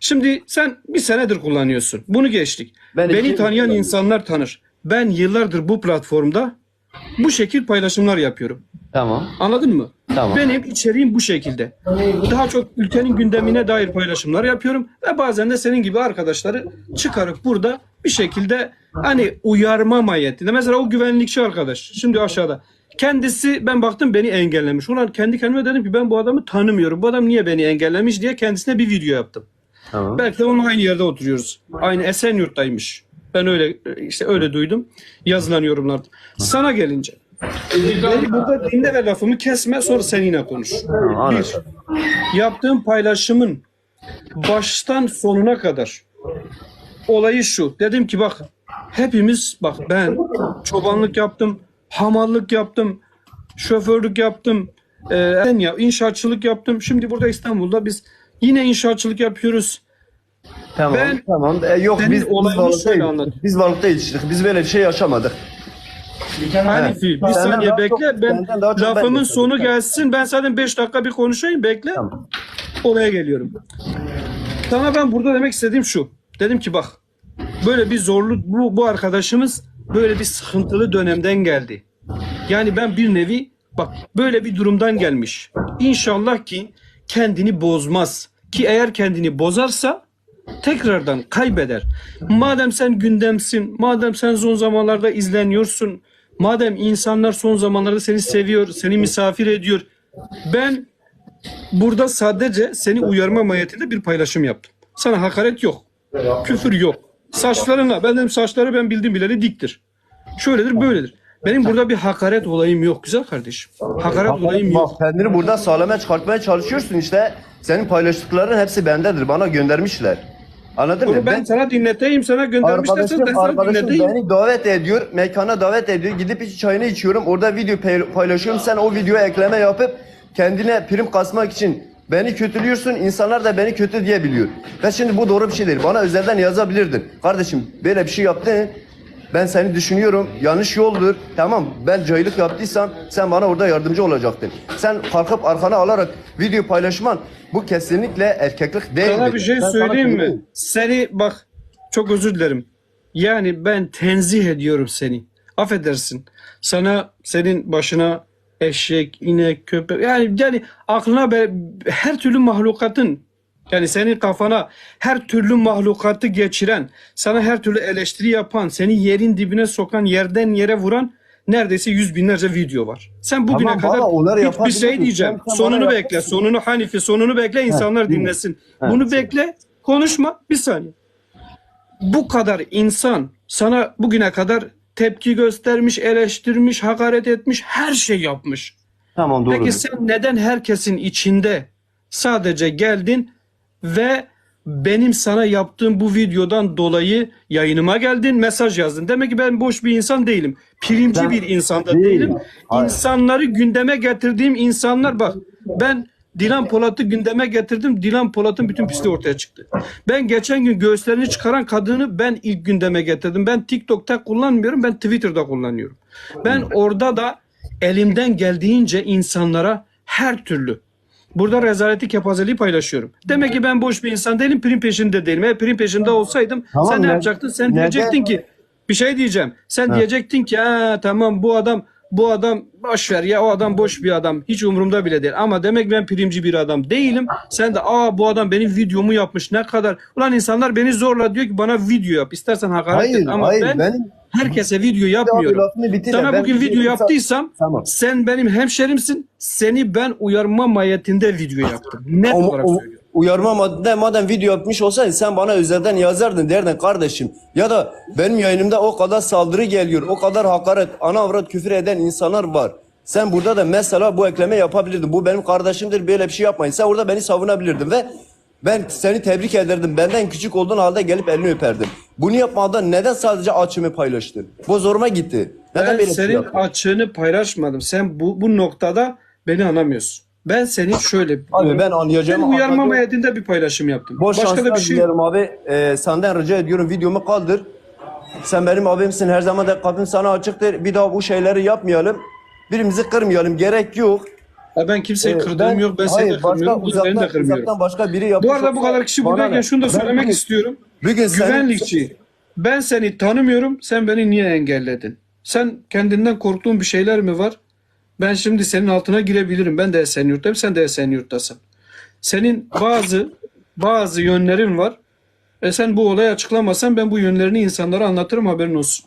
Şimdi sen bir senedir kullanıyorsun. Bunu geçtik. Ben Beni tanıyan insanlar tanır. Ben yıllardır bu platformda bu şekil paylaşımlar yapıyorum. Tamam. Anladın mı? Tamam. Benim içeriğim bu şekilde. Daha çok ülkenin gündemine dair paylaşımlar yapıyorum ve bazen de senin gibi arkadaşları çıkarıp burada bir şekilde hani uyarma mahiyetinde. Mesela o güvenlikçi arkadaş şimdi aşağıda. Kendisi ben baktım beni engellemiş. Ulan kendi kendime dedim ki ben bu adamı tanımıyorum. Bu adam niye beni engellemiş diye kendisine bir video yaptım. Tamam. Belki de onunla aynı yerde oturuyoruz. Aynı Esenyurt'taymış. Ben öyle işte öyle duydum. Yazılan yorumlarda. Sana gelince. Beni burada dinle ve lafımı kesme sonra sen yine konuş. Bir, yaptığım paylaşımın baştan sonuna kadar olayı şu. Dedim ki bak hepimiz bak ben çobanlık yaptım, hamallık yaptım, şoförlük yaptım, e, ya inşaatçılık yaptım. Şimdi burada İstanbul'da biz yine inşaatçılık yapıyoruz. Tamam. Ben- tamam. E, yok Senin biz biz olayını şöyle. Biz varlıkta yetiştik. Biz böyle bir şey yaşamadık. Hanifi bir Senden saniye daha bekle. çok- ben senden daha çok ben lafımın sonu gelsin. Ben zaten 5 dakika bir konuşayım. Bekle. Tamam. Olaya geliyorum. Sana ben burada demek istediğim şu. Dedim ki bak böyle bir zorlu bu, bu arkadaşımız böyle bir sıkıntılı dönemden geldi. Yani ben bir nevi bak böyle bir durumdan gelmiş. İnşallah ki kendini bozmaz. Ki eğer kendini bozarsa tekrardan kaybeder. Madem sen gündemsin, madem sen son zamanlarda izleniyorsun, madem insanlar son zamanlarda seni seviyor, seni misafir ediyor. Ben burada sadece seni uyarma mahiyetinde bir paylaşım yaptım. Sana hakaret yok. Küfür yok. Saçlarına, benim saçları ben bildiğim bileli diktir. Şöyledir, böyledir. Benim burada bir hakaret olayım yok güzel kardeşim. Hakaret olayım yok. Kendini burada sağlama çıkartmaya çalışıyorsun işte. Senin paylaştıkların hepsi bendedir. Bana göndermişler. Anladın mı? Bunu ben sana dinleteyim, sana göndermişlerse Arkadaşım, ben sana arkadaşım dinleteyim. beni davet ediyor, mekana davet ediyor. Gidip iç çayını içiyorum. Orada video pay- paylaşıyorum. Sen o videoya ekleme yapıp kendine prim kasmak için beni kötülüyorsun. İnsanlar da beni kötü diyebiliyor. Ve şimdi bu doğru bir şey değil. Bana özelden yazabilirdin. Kardeşim böyle bir şey yaptın. Ben seni düşünüyorum. Yanlış yoldur. Tamam ben cahillik yaptıysam sen bana orada yardımcı olacaktın. Sen kalkıp arkana alarak video paylaşman bu kesinlikle erkeklik değil. Sana bir şey Ben söyleyeyim mi? söyleyeyim. Seni bak çok özür dilerim. Yani ben tenzih ediyorum seni. Affedersin. Sana senin başına eşek, inek, köpek yani yani aklına be, her türlü mahlukatın yani senin kafana her türlü mahlukatı geçiren, sana her türlü eleştiri yapan, seni yerin dibine sokan, yerden yere vuran neredeyse yüz binlerce video var. Sen bugüne Tamam, kadar onları hiçbir şey diyeceğim. Sonunu bekle, sonunu Hanifi, sonunu bekle insanlar dinle. dinlesin. Ha, Bunu bekle, konuşma bir saniye. Bu kadar insan sana bugüne kadar tepki göstermiş, eleştirmiş, hakaret etmiş, her şey yapmış. Tamam doğru. Peki sen neden herkesin içinde sadece geldin ve benim sana yaptığım bu videodan dolayı yayınıma geldin, mesaj yazdın. Demek ki ben boş bir insan değilim. Primci Ben- bir insan da Değil. değilim. Hayır. İnsanları gündeme getirdiğim insanlar bak. Ben Dilan Polat'ı gündeme getirdim. Dilan Polat'ın bütün pisliği ortaya çıktı. Ben geçen gün göğüslerini çıkaran kadını ben ilk gündeme getirdim. Ben TikTok'ta kullanmıyorum. Ben Twitter'da kullanıyorum. Ben orada da elimden geldiğince insanlara her türlü Burada rezaleti kepazeliği paylaşıyorum. Demek ki ben boş bir insan değilim, prim peşinde değilim. Eğer prim peşinde olsaydım Tamam, sen ne ne- yapacaktın? Sen neden- diyecektin ki bir şey diyeceğim. Sen Ha. diyecektin ki ha tamam bu adam bu adam boş ver ya o adam boş bir adam. Hiç umurumda bile değil. Ama demek ben primci bir adam değilim. Sen de aa bu adam benim videomu yapmış ne kadar. Ulan insanlar beni zorla diyor ki bana video yap. İstersen hakaret Hayır, et ama hayır, ben benim- herkese video Abi yapmıyorum. de Sana ben bugün bir video yaptıysam Tamam. sen benim hemşerimsin. Seni ben uyarma mahiyetinde video yaptım. Net olarak söylüyorum. Uyarma madde madem video yapmış olsaydın sen bana özelden yazardın derdin kardeşim. Ya da benim yayınımda o kadar saldırı geliyor, o kadar hakaret, ana avrat küfür eden insanlar var. Sen burada da mesela bu ekleme yapabilirdin. Bu benim kardeşimdir böyle bir şey yapmayın. Sen orada beni savunabilirdin ve ben seni tebrik ederdim. Benden küçük olduğun halde gelip elini öperdim. Bunu yapmadan neden sadece açımı paylaştın? Bu zoruma gitti. Neden Ben şey senin yaptın? açığını paylaşmadım. Sen bu, bu noktada beni anlamıyorsun. Ben seni şöyle Abi ben anlayacağım. ben uyarma mahiyetinde bir paylaşım yaptım. Boş Başka da bir şey dilerim abi. Ee, senden rica ediyorum videomu kaldır. Sen benim abimsin. Her zaman da kapım sana açıktır. Bir daha bu şeyleri yapmayalım. Birimizi kırmayalım. Gerek yok. Ya ben kimseyi Ee, kırdığım yok. Ben seni hayır, de kırmıyorum. seni de uzaktan, kırmıyorum. uzaktan başka biri Bu arada bu kadar kişi buradayken şunu da Ben söylemek bugün- istiyorum. Bugün Güvenlikçi. Ben seni tanımıyorum. Sen beni niye engelledin? Sen kendinden korktuğun bir şeyler mi var? Ben şimdi senin altına girebilirim. Ben de Esenyurt'tayım. Sen de Esenyurt'tasın. Senin bazı bazı yönlerin var. E sen bu olayı açıklamasan ben bu yönlerini insanlara anlatırım haberin olsun.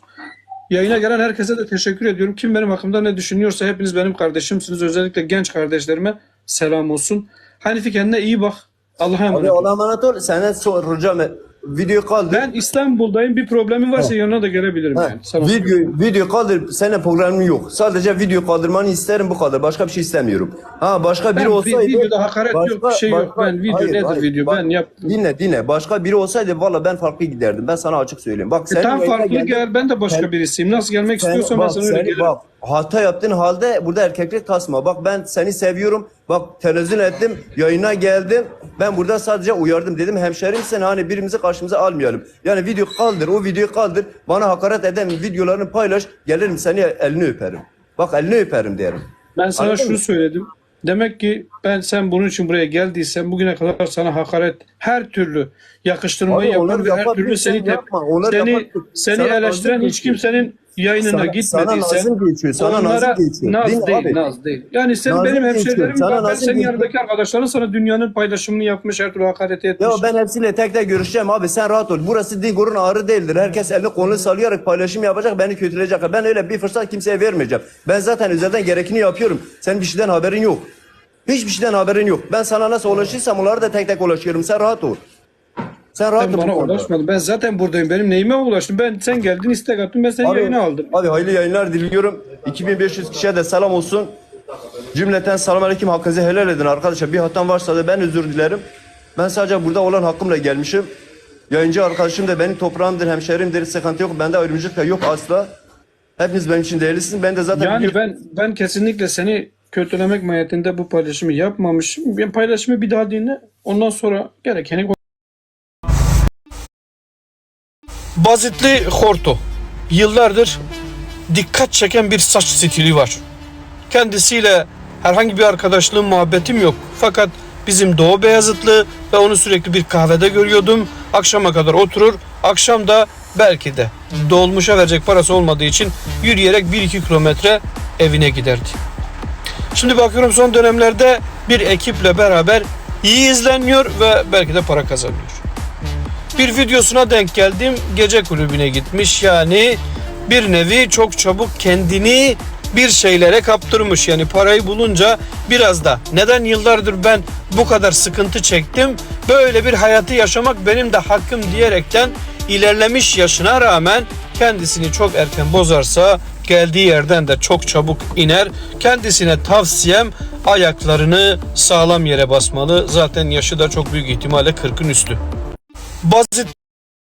Yayına gelen herkese de teşekkür ediyorum. Kim benim hakkımda ne düşünüyorsa hepiniz benim kardeşimsiniz. Özellikle genç kardeşlerime selam olsun. Hanifi kendine iyi bak. Allah'a emanet ol. Allah'a emanet ol. Sana soracağım. Video kaldı. Ben İstanbul'dayım. Bir problemi varsa yanına da gelebilirim Ha, yani. Sana video video kaldır. Senin programın yok. Sadece video kaldırmanı isterim bu kadar. Başka bir şey istemiyorum. Ha başka biri Ben olsaydı videoda hakaret yok, bir şey yok. Ben video nedir video? Ben yaptım. Dinle dinle. Başka biri olsaydı valla ben farklı giderdim. Ben sana açık söyleyeyim. Bak E senin tam yayına farklı geldim. gel. Ben de başka Sen- birisiyim. Nasıl gelmek Sen- istiyorsan ben bak, sana öyle gelirim. Bak hata yaptığın halde burada erkeklik kasma. Bak ben seni seviyorum. Bak televizyon ettim. Yayına geldim. Ben burada sadece uyardım. Dedim hemşerimsin hani birimizi karşımıza almayalım. Yani video kaldır. O videoyu kaldır. Bana hakaret eden videolarını paylaş. Gelirim seni elini öperim. Bak elini öperim derim. Ben sana Anladın şunu mı? söyledim. Demek ki ben sen bunun için buraya geldiysen bugüne kadar sana hakaret her türlü yakıştırmayı Abi yapan ve her türlü seni yapma. Onlar seni yapar- seni Sana eleştiren hiç kimsenin yayınına Sana- gitmediyse sana nazım geçiyor, sana onlara nazım geçiyor. naz Değil değil, abi? naz değil. Yani sen Nazım benim hemşerilerim sana ben, senin geçiyor. yanındaki arkadaşların sana dünyanın paylaşımını yapmış, her türlü hakareti etmiş. Ya ben hepsiyle tek tek görüşeceğim abi sen rahat ol. Burası Dingor'un ağrı değildir. Herkes elini kolunu sallayarak paylaşım yapacak beni kötüleyecek. Ben öyle bir fırsat kimseye vermeyeceğim. Ben zaten özelden gerekeni yapıyorum. Senin bir şeyden haberin yok. Hiçbir şeyden haberin yok. Ben sana nasıl ulaşırsam onları da tek tek ulaşıyorum. Sen rahat ol. Sen rahat Sen bana ulaşmadın. Ben zaten buradayım. Benim neyime ulaştın? Ben sen geldin istek attın. Ben seni Abi, yayına aldım. Abi hayırlı yayınlar diliyorum. 2500 kişiye de selam olsun. Cümleten selam aleyküm hakkınızı helal edin arkadaşlar. Bir hatam varsa da ben özür dilerim. Ben sadece burada olan hakkımla gelmişim. Yayıncı arkadaşım da benim toprağımdır, hemşerimdir. Sıkıntı yok. Bende ayrımcılık da yok asla. Hepiniz benim için değerlisiniz. Ben de zaten Yani ben ben kesinlikle seni kötülemek mahiyetinde bu paylaşımı yapmamışım. Ben paylaşımı bir daha dinle. Ondan sonra gerekeni Bazitli Horto. Yıllardır dikkat çeken bir saç stili var. Kendisiyle herhangi bir arkadaşlığım, muhabbetim yok. Fakat bizim Doğu Beyazıtlı ve onu sürekli bir kahvede görüyordum. Akşama kadar oturur, akşam da belki de dolmuşa verecek parası olmadığı için yürüyerek 1-2 kilometre evine giderdi. Şimdi bakıyorum son dönemlerde bir ekiple beraber iyi izleniyor ve belki de para kazanıyor. Bir videosuna denk geldim. Gece kulübüne gitmiş yani bir nevi çok çabuk kendini bir şeylere kaptırmış. Yani parayı bulunca biraz da neden yıllardır ben bu kadar sıkıntı çektim? Böyle bir hayatı yaşamak benim de hakkım diyerekten ilerlemiş yaşına rağmen kendisini çok erken bozarsa geldiği yerden de çok çabuk iner. Kendisine tavsiyem ayaklarını sağlam yere basmalı. Zaten yaşı da çok büyük ihtimalle 40'ın üstü. Bazı